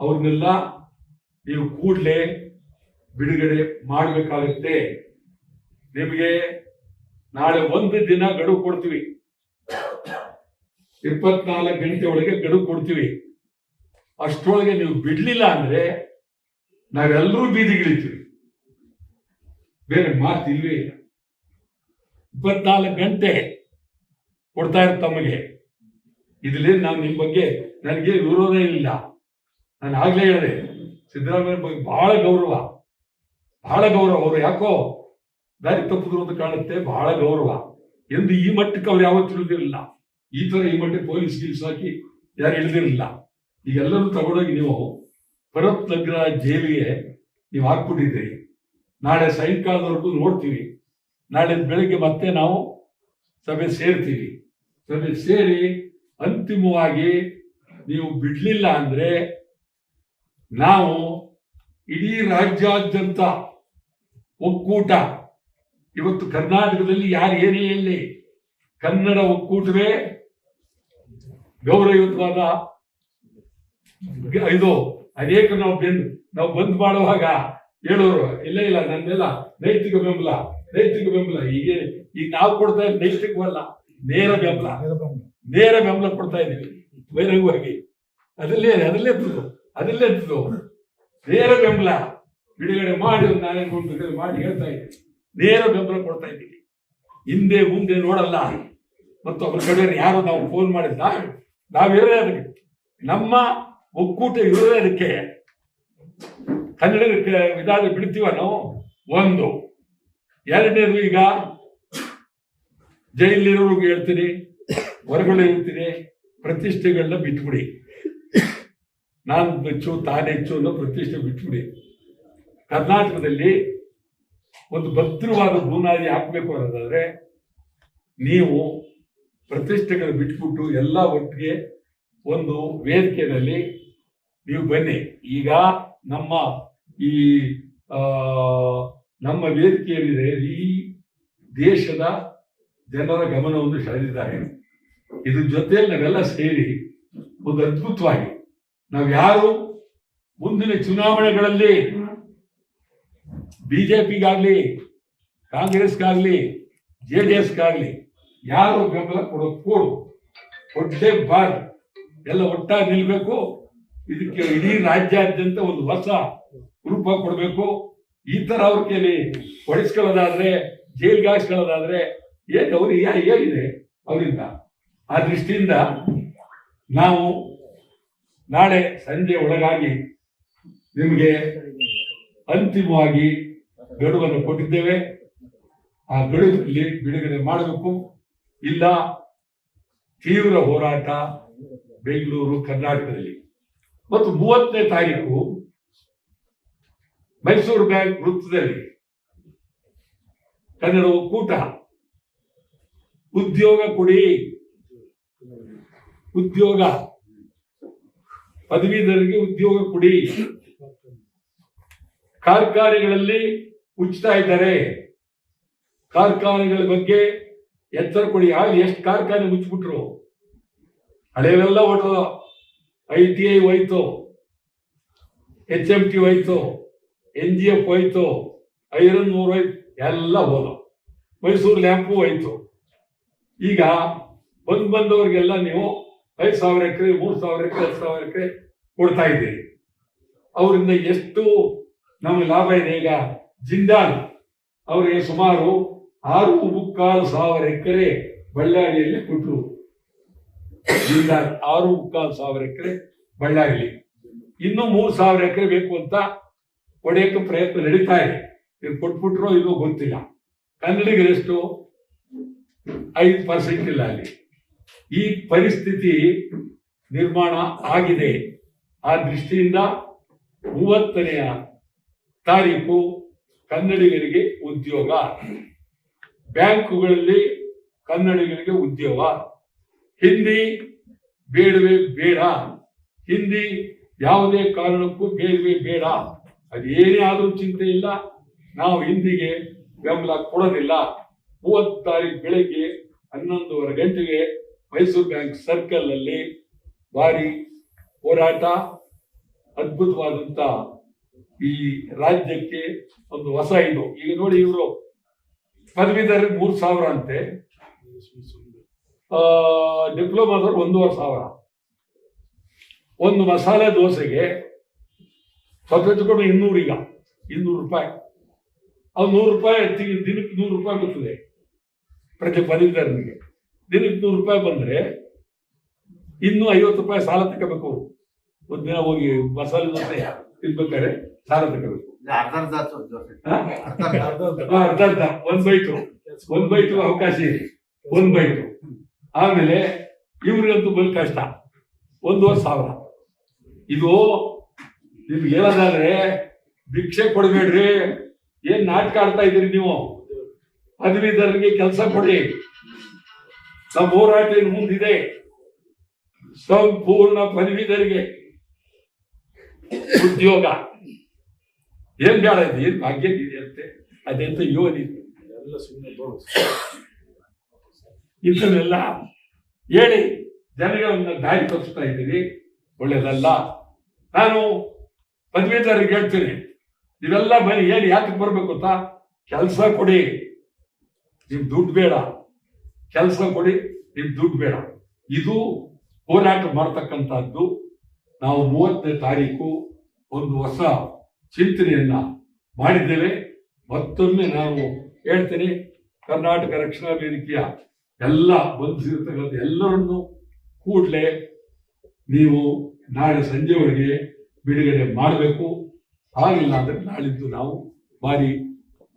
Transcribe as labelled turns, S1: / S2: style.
S1: ಅವ್ರನ್ನೆಲ್ಲ ನೀವು ಕೂಡಲೇ ಬಿಡುಗಡೆ ಮಾಡಬೇಕಾಗುತ್ತೆ. ನಿಮಗೆ ನಾಳೆ ಒಂದು ದಿನ ಗಡುವು ಕೊಡ್ತೀವಿ. ಇಪ್ಪತ್ನಾಲ್ಕು ಗಂಟೆ ಒಳಗೆ ಗಡು ಕೊಡ್ತೀವಿ. ಅಷ್ಟೊಳಗೆ ನೀವು ಬಿಡ್ಲಿಲ್ಲ ಅಂದ್ರೆ ನಾವೆಲ್ಲರೂ ಬೀದಿಗಿಳಿತೀವಿ. ಬೇರೆ ಮಾತು ಇಲ್ವೇ ಇಲ್ಲ. ಇಪ್ಪತ್ನಾಲ್ಕು ಗಂಟೆ ಕೊಡ್ತಾ ಇರ್ತ ತಮಗೆ. ಇದ್ರಲ್ಲಿ ನಾನು ನಿಮ್ಮ ಬಗ್ಗೆ ನನಗೆ ವಿರೋಧ ಇಲ್ಲ. ನಾನು ಆಗ್ಲೇ ಹೇಳಿದೆ, ಸಿದ್ದರಾಮಯ್ಯ ಬಗ್ಗೆ ಬಹಳ ಗೌರವ. ಬಹಳ ಗೌರವ. ಅವರು ಯಾಕೋ ದಾರಿ ತಪ್ಪಿದ್ರು ಅಂತ ಕಾಣುತ್ತೆ, ಬಹಳ ಗೌರವ. ಎಂದು ಈ ಮಟ್ಟಕ್ಕೆ ಅವ್ರು ಯಾವತ್ತೂ ತಿಳಿದಿರಲಿಲ್ಲ. ಈ ತರ ಈ ಮಟ್ಟಕ್ಕೆ ಪೊಲೀಸ್ ಗೀಸ್ ಹಾಕಿ ಯಾರು ಇಳಿದಿರಲಿಲ್ಲ. ಈಗೆಲ್ಲರೂ ತಗೊಂಡೋಗಿ ನೀವು ಭರತ್ ನಗರ ಜೈಲಿಗೆ ನೀವು ಹಾಕ್ಬಿಟ್ಟಿದ್ದೀರಿ. ನಾಳೆ ಸಾಯಂಕಾಲದವರೆಗೂ ನೋಡ್ತೀವಿ. ನಾಳೆ ಬೆಳಿಗ್ಗೆ ಮತ್ತೆ ನಾವು ಸಭೆ ಸೇರ್ತೀವಿ. ಸಭೆ ಸೇರಿ ಅಂತಿಮವಾಗಿ ನೀವು ಬಿಡ್ಲಿಲ್ಲ ಅಂದ್ರೆ ನಾವು ಇಡೀ ರಾಜ್ಯಾದ್ಯಂತ ಒಕ್ಕೂಟ. ಇವತ್ತು ಕರ್ನಾಟಕದಲ್ಲಿ ಯಾರು ಏನೇ ಇಲ್ಲಿ ಕನ್ನಡ ಒಕ್ಕೂಟವೇ ಗೌರವಯುತವಾದ ಇದು, ಅನೇಕ ನಾವು ಬೆನ್, ನಾವು ಬಂದ್ ಮಾಡುವಾಗ ಹೇಳೋರು, ಇಲ್ಲ ಇಲ್ಲ, ನನ್ನೆಲ್ಲ ನೈತಿಕ ಬೆಂಬಲ ನೈತಿಕ ಬೆಂಬಲ ಈಗ ಈಗ ನಾವು ಕೊಡ್ತಾ ಇದ್ದೀವಿ ನೈತಿಕವಲ್ಲ ನೇರ ಬೆಂಬಲ. ನೇರ ಬೆಂಬಲ ಕೊಡ್ತಾ ಇದ್ದೀವಿ, ಬಹಿರಂಗವಾಗಿ. ಅದರಲ್ಲೇ ಅದರಲ್ಲೇ ಅದರಲ್ಲೇ ನೇರ ಬೆಂಬಲ. ಬಿಡುಗಡೆ ಮಾಡಿ ಒಂದು ನಾಳೆ ಬೇಕಾದ್ರೆ ಮಾಡಿ ಹೇಳ್ತಾ ಇದ್ದೀನಿ ನೇರ ಬೆಂಬಲ ಕೊಡ್ತಾ ಇದ್ದೀನಿ. ಹಿಂದೆ ಮುಂದೆ ನೋಡಲ್ಲ. ಮತ್ತು ಅವ್ರ ಕಡೆ ಯಾರು ನಾವು ಫೋನ್ ಮಾಡಿದ್ದ. ನಾವಿರೋದೇ ಅದಕ್ಕೆ. ನಮ್ಮ ಒಕ್ಕೂಟ ಇರೋದೇ ಅದಕ್ಕೆ. ಕನ್ನಡಕ್ಕೆ ಇದಾದ್ರೆ ಬಿಡ್ತೀವ ನಾವು? ಒಂದು. ಎರಡನೇದು ಈಗ ಜೈಲಿರೋರ್ಗೆ ಹೇಳ್ತೀನಿ. ಹೊರಗಡೆ ಇರ್ತೀನಿ ಪ್ರತಿಷ್ಠೆಗಳನ್ನ ಬಿಟ್ಬಿಡಿ. ನಾನು ಹೆಚ್ಚು ತಾನು ಹೆಚ್ಚು ಅನ್ನೋ ಪ್ರತಿಷ್ಠೆ ಬಿಟ್ಬಿಡಿ. ಕರ್ನಾಟಕದಲ್ಲಿ ಒಂದು ಭದ್ರವಾದ ಬುನಾದಿ ಹಾಕಬೇಕು ಅನ್ನೋದಾದ್ರೆ ನೀವು ಪ್ರತಿಷ್ಠೆಗಳು ಬಿಟ್ಬಿಟ್ಟು ಎಲ್ಲ ಒಟ್ಟಿಗೆ ಒಂದು ವೇದಿಕೆಯಲ್ಲಿ ನೀವು ಬನ್ನಿ. ಈಗ ನಮ್ಮ ಈ ನಮ್ಮ ವೇದಿಕೆಯಲ್ಲಿದೆ ಈ ದೇಶದ ಜನರ ಗಮನವನ್ನು ಸೆಳೆದಿದ್ದಾರೆ. ಇದ್ರ ಜೊತೆಯಲ್ಲಿ ನಾವೆಲ್ಲ ಸೇರಿ ಒಂದು ಅದ್ಭುತವಾಗಿ ನಾವು ಯಾರು? ಮುಂದಿನ ಚುನಾವಣೆಗಳಲ್ಲಿ ಬಿಜೆಪಿಗಾಗ್ಲಿ, ಕಾಂಗ್ರೆಸ್ಗಾಗ್ಲಿ, ಜೆ ಡಿ ಎಸ್ಗಾಗ್ಲಿ ಯಾರು ಬೆಂಬಲ ಕೊಡೋದು ಕೊಡು. ಒಟ್ಟೆ ಬಾರ್. ಎಲ್ಲ ಒಟ್ಟಾಗಿ ನಿಲ್ಬೇಕು. ಇದಕ್ಕೆ ಇಡೀ ರಾಜ್ಯಾದ್ಯಂತ ಒಂದು ಹೊಸ ರೂಪ ಕೊಡಬೇಕು. ಈ ತರ ಅವ್ರ ಕೈಲಿ ಹೊಡಿಸ್ಕೊಳ್ಳೋದಾದ್ರೆ ಜೈಲ್ಗೆ ಹಾಕ್ಸ್ಕೊಳ್ಳೋದಾದ್ರೆ ಏನು ಅವ್ರು ಯಾ- ಏನಿದೆ ಅವರಿಂದ? ಆ ದೃಷ್ಟಿಯಿಂದ ನಾವು ನಾಳೆ ಸಂಜೆ ಒಳಗಾಗಿ ನಿಮಗೆ ಅಂತಿಮವಾಗಿ ಗಡುವನ್ನು ಕೊಟ್ಟಿದ್ದೇವೆ. ಆ ಗಡುವಲ್ಲಿ ಬಿಡುಗಡೆ ಮಾಡಬೇಕು. ಇಲ್ಲ, ತೀವ್ರ ಹೋರಾಟ ಬೆಂಗಳೂರು, ಕರ್ನಾಟಕದಲ್ಲಿ. ಮತ್ತು ಮೂವತ್ತನೇ ತಾರೀಕು ಮೈಸೂರು ಬ್ಯಾಂಕ್ ವೃತ್ತದಲ್ಲಿ ಕನ್ನಡ ಒಕ್ಕೂಟ. ಉದ್ಯೋಗ ಕೊಡಿ. ಉದ್ಯೋಗ. ಪದವೀಧರರಿಗೆ ಉದ್ಯೋಗ ಕೊಡಿ. ಕಾರ್ಖಾನೆಗಳಲ್ಲಿ ಉಚ್ಚುತ್ತಾ ಇದ್ದಾರೆ. ಕಾರ್ಖಾನೆಗಳ ಬಗ್ಗೆ ಎಚ್ಚರ ಕೊಡಿ. ಆಗಲಿ ಎಷ್ಟು ಕಾರ್ಖಾನೆ ಮುಚ್ಚಿಬಿಟ್ರು? ಹಳೆಯವೆಲ್ಲ ಹೊಡೆದು ಐ ಟಿ ಐ ಹೋಯ್ತು. ಎಚ್ ಎಂ ಟಿ ಹೋಯ್ತು. ಎನ್ ಜಿ ಎಫ್ ಹೋಯ್ತು. ಐರನ್ ಮೂರ್ ಹೋಯ್ತು. ಎಲ್ಲ ಹೋದ. ಮೈಸೂರು ಲ್ಯಾಂಪು ಹೋಯ್ತು. ಈಗ ಬಂದ್ ಬಂದವರಿಗೆಲ್ಲ ನೀವು ಐದು ಸಾವಿರ ಎಕರೆ, ಮೂರು ಸಾವಿರ ಎಕರೆ, ಹತ್ತು ಸಾವಿರ ಎಕರೆ ಕೊಡ್ತಾ ಇದ್ದೀರಿ. ಅವರಿಂದ ಎಷ್ಟು ನಮಗೆ ಲಾಭ ಇದೆ ಈಗ? ಜಿಂದಾಲ್. ಅವರಿಗೆ ಸುಮಾರು ಆರು ಮುಕ್ಕಾಲು ಸಾವಿರ ಎಕರೆ ಬಳ್ಳಾರಿಯಲ್ಲಿ ಕೊಟ್ಟರು. ಜಿಂದಾಲ್ ಆರು ಮುಕ್ಕಾಲು ಸಾವಿರ ಎಕರೆ ಬಳ್ಳಾರಿಯಲ್ಲಿ ಇನ್ನೂ ಮೂರು ಸಾವಿರ ಎಕರೆ ಬೇಕು ಅಂತ ಒಡೆಯಕ್ಕೆ ಪ್ರಯತ್ನ ನಡೀತಾ ಇದೆ. ಇದು ಕೊಟ್ಬಿಟ್ರೋ ಇಲ್ಲೋ ಗೊತ್ತಿಲ್ಲ. ಕನ್ನಡಿಗರೆಷ್ಟು ಐದು ಪರ್ಸೆಂಟ್ ಇಲ್ಲ ಅಲ್ಲಿ. ಈ ಪರಿಸ್ಥಿತಿ ನಿರ್ಮಾಣ ಆಗಿದೆ. ಆ ದೃಷ್ಟಿಯಿಂದ ಮೂವತ್ತನೆಯ ತಾರೀಕು ಕನ್ನಡಿಗರಿಗೆ ಉದ್ಯೋಗ. ಬ್ಯಾಂಕುಗಳಲ್ಲಿ ಕನ್ನಡಿಗರಿಗೆ ಉದ್ಯೋಗ. ಹಿಂದಿ ಬೇಡವೇ ಬೇಡ. ಹಿಂದಿ ಯಾವುದೇ ಕಾರಣಕ್ಕೂ ಬೇಡವೇ ಬೇಡ. ಅದೇನೇ ಆದರೂ ಚಿಂತೆ ಇಲ್ಲ. ನಾವು ಹಿಂದಿಗೆ ಬೆಂಬಲ ಕೊಡೋದಿಲ್ಲ. ಮೂವತ್ತು ತಾರೀಕು ಬೆಳಗ್ಗೆ ಹನ್ನೊಂದುವರೆ ಗಂಟೆಗೆ ಮೈಸೂರು ಬ್ಯಾಂಕ್ ಸರ್ಕಲ್ ಅಲ್ಲಿ ಭಾರಿ ಹೋರಾಟ, ಅದ್ಭುತವಾದಂತ ಈ ರಾಜ್ಯಕ್ಕೆ ಒಂದು ಹೊಸ ಇದು. ಈಗ ನೋಡಿ ಇವರು ಪದವೀಧರ ಮೂರು ಸಾವಿರ ಅಂತೆ. ಡಿಪ್ಲೊಮಾದವ್ರು ಒಂದೂವರೆ ಸಾವಿರ. ಒಂದು ಮಸಾಲೆ ದೋಸೆಗೆ ಸ್ವಲ್ಪ ಇನ್ನೂರು ಈಗ, ಇನ್ನೂರು ರೂಪಾಯಿ. ಅದು ನೂರು ರೂಪಾಯಿ ದಿನಕ್ಕೆ ನೂರು ರೂಪಾಯಿ ಬರ್ತದೆ ಪ್ರತಿ ಪದವೀಧರನಿಗೆ. ದಿನಕ್ಕೆ ನೂರು ರೂಪಾಯಿ ಬಂದ್ರೆ ಇನ್ನೂ ಐವತ್ತು ರೂಪಾಯಿ ಸಾಲ ತಗೋಬೇಕು ಒಂದ್ ದಿನ ಹೋಗಿ ಮಸಾಲೆ ಮಸಾಲೆ ತಿನ್ಬೇಕಾದ್ರೆ ಸಾಲ ತಗೋಬೇಕು
S2: ಅರ್ಧ ಅರ್ಧ ದೋಸೆ ಅರ್ಧ ಅರ್ಧ.
S1: ಅರ್ಧ ಅರ್ಧ. ಒಂದ್ ಬೈಟು ಒಂದ್ ಬೈಟು ಅವಕಾಶ ಇದೆ. ಒಂದ್ ಬೈಟು ಆಮೇಲೆ ಇವ್ರಿಗಂತೂ ಬಲ್ ಕಷ್ಟ. ಒಂದೂವರೆ ಸಾವಿರ. ಇದು ನಿಮ್ಗೆ ಹೇಳೋದಾದ್ರೆ ಭಿಕ್ಷೆ ಕೊಡಬೇಡ್ರಿ. ಏನ್ ನಾಟಕ ಆಡ್ತಾ ಇದ್ದೀರಿ ನೀವು? ಪದವೀಧರರಿಗೆ ಕೆಲಸ ಕೊಡಿ. ನಮ್ಮ ಹೋರಾಟ ಏನು ಮುಂದಿದೆ. ಸಂಪೂರ್ಣ ಪದವೀಧರಿಗೆ ಉದ್ಯೋಗ. ಏನ್ ಬೇಡ ಇದು ಏನ್ ಭಾಗ್ಯ ಇದೆಯಂತೆ ಅದೆಂತ ಯೋನಿ.
S3: ಸುಮ್ಮನೆ
S1: ಇದನ್ನೆಲ್ಲ ಹೇಳಿ ಜನಗಳನ್ನ ದಾರಿ ತೋರಿಸ್ತಾ ಇದ್ದೀರಿ ಒಳ್ಳೇದಲ್ಲ. ನಾನು ಪದವೀಧರಿಗೆ ಹೇಳ್ತೀನಿ. ಇವೆಲ್ಲ ಬನ್ನಿ ಏನು ಯಾಕೆ ಬರ್ಬೇಕು ಅಂತ? ಕೆಲಸ ಕೊಡಿ. ನಿಮ್ ದುಡ್ಡು ಬೇಡ. ಕೆಲಸ ಕೊಡಿ ನಿಮ್ ದುಡ್ಡು ಬೇಡ. ಇದು ಹೋರಾಟ ಮಾಡ್ತಕ್ಕಂಥದ್ದು. ನಾವು ಮೂವತ್ತನೇ ತಾರೀಕು ಒಂದು ಹೊಸ ಚಿಂತನೆಯನ್ನ ಮಾಡಿದ್ದೇವೆ. ಮತ್ತೊಮ್ಮೆ ನಾನು ಹೇಳ್ತೇನೆ, ಕರ್ನಾಟಕ ರಕ್ಷಣಾ ವೇದಿಕೆಯ ಎಲ್ಲ ಬಂಧಿಸಿರ್ತಕ್ಕಂಥ ಎಲ್ಲರನ್ನು ಕೂಡಲೇ ನೀವು ನಾಳೆ ಸಂಜೆವರೆಗೆ ಬಿಡುಗಡೆ ಮಾಡಬೇಕು. ಆಗಿಲ್ಲ ಅಂದ್ರೆ ನಾಳಿದ್ದು ನಾವು ಭಾರಿ